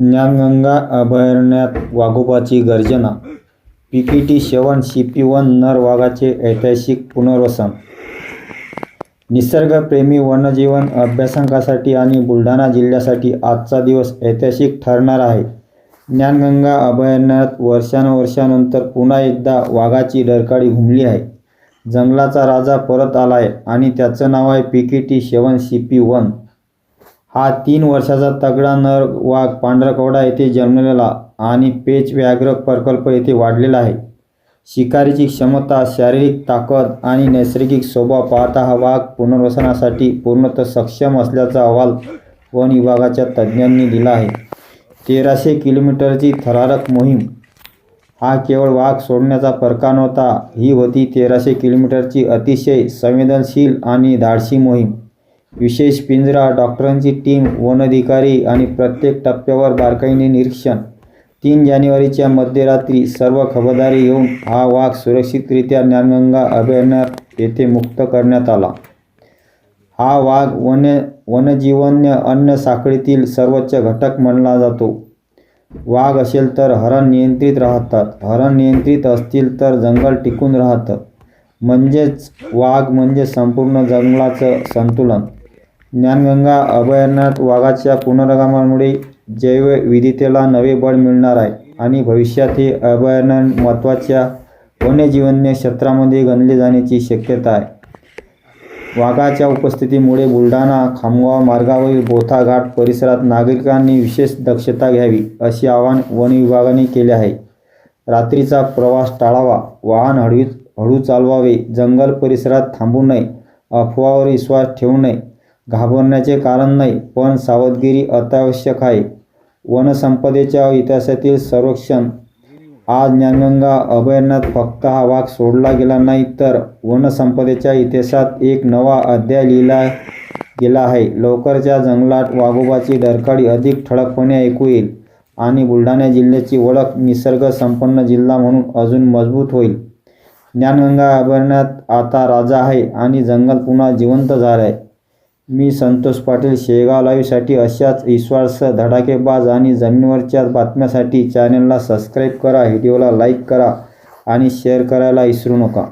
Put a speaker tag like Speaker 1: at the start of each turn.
Speaker 1: ज्ञानगंगा अभयारण्यात वाघोबाची गर्जना. पीकेटी श्रवण शिपी वन नर वाघाचे ऐतिहासिक पुनर्वसन. निसर्गप्रेमी वन्यजीवन अभ्यासकासाठी आणि बुलढाणा जिल्ह्यासाठी आजचा दिवस ऐतिहासिक ठरणार आहे. ज्ञानगंगा अभयारण्यात वर्षानुवर्षानंतर पुन्हा एकदा वाघाची डरकाळी घुमली आहे. जंगलाचा राजा परत आला आहे आणि त्याचं नाव आहे PKT seven C P one. हा तीन वर्षाचा तगडा नर वाघ पांढरकवडा येथे जन्मलेला आणि पेच व्याघ्र प्रकल्प येथे वाढलेला आहे. शिकारीची क्षमता शारीरिक ताकद आणि नैसर्गिक स्वभाव पाहता हा वाघ पुनर्वसनासाठी पूर्णतः सक्षम असल्याचा अहवाल वन विभागाच्या तज्ज्ञांनी दिला आहे. तेराशे किलोमीटरची थरारक मोहीम. हा केवळ वाघ सोडण्याचा प्रकार नव्हता ही होती तेराशे किलोमीटरची अतिशय संवेदनशील आणि धाडसी मोहीम. विशेष पिंजरा डॉक्टरांची टीम वनधिकारी आणि प्रत्येक टप्प्यावर बारकाईने निरीक्षण. तीन जानेवारीच्या मध्यरात्री सर्व खबरदारी घेऊन हा वाघ सुरक्षितरित्या ज्ञानगंगा अभयारण्यात येथे मुक्त करण्यात आला. हा वाघ वन वनजीवन्य अन्न साखळीतील सर्वोच्च घटक मानला जातो. वाघ असेल तर हरण नियंत्रित राहतात हरण नियंत्रित असतील तर जंगल टिकून राहतं. म्हणजेच वाघ म्हणजे संपूर्ण जंगलाचं संतुलन. ज्ञानगंगा अभयारण्यात वाघाच्या पुनरागमनामुळे जैवविविधतेला नवे बळ मिळणार आहे आणि भविष्यात हे अभयारण्य महत्त्वाच्या वन्यजीवन्य क्षेत्रामध्ये गणले जाण्याची शक्यता आहे. वाघाच्या उपस्थितीमुळे बुलढाणा खामगाव मार्गावरील बोथाघाट परिसरात नागरिकांनी विशेष दक्षता घ्यावी असे आवाहन वन विभागाने केले आहे. रात्रीचा प्रवास टाळावा वाहन हळू हळू चालवावे जंगल परिसरात थांबू नये अफवावर विश्वास ठेवू नये घाबरण्याचे कारण नाही पण सावधगिरी अत्यावश्यक आहे. वनसंपदेच्या इतिहासातील संरक्षण. आज ज्ञानगंगा अभयारण्यात फक्त हा वाघ सोडला गेला नाही तर वनसंपदेच्या इतिहासात एक नवा अध्याय लिहिला गेला आहे. लवकरच्या जंगलात वाघोबाची डरकाळी अधिक ठळकपणे ऐकू येईल आणि बुलढाणा जिल्ह्याची ओळख निसर्ग संपन्न जिल्हा म्हणून अजून मजबूत होईल. ज्ञानगंगा अभयारण्यात आता राजा आहे आणि जंगल पुन्हा जिवंत झालं आहे मी संतोष पाटील शेगाव लाईव्हसाठी अशाच विश्वास धडाकेबाज आणि जमिनीवरच्या बातम्यासाठी चॅनलला सबस्क्राईब करा व्हिडिओला लाईक करा आणि शेअर करायला विसरू नका.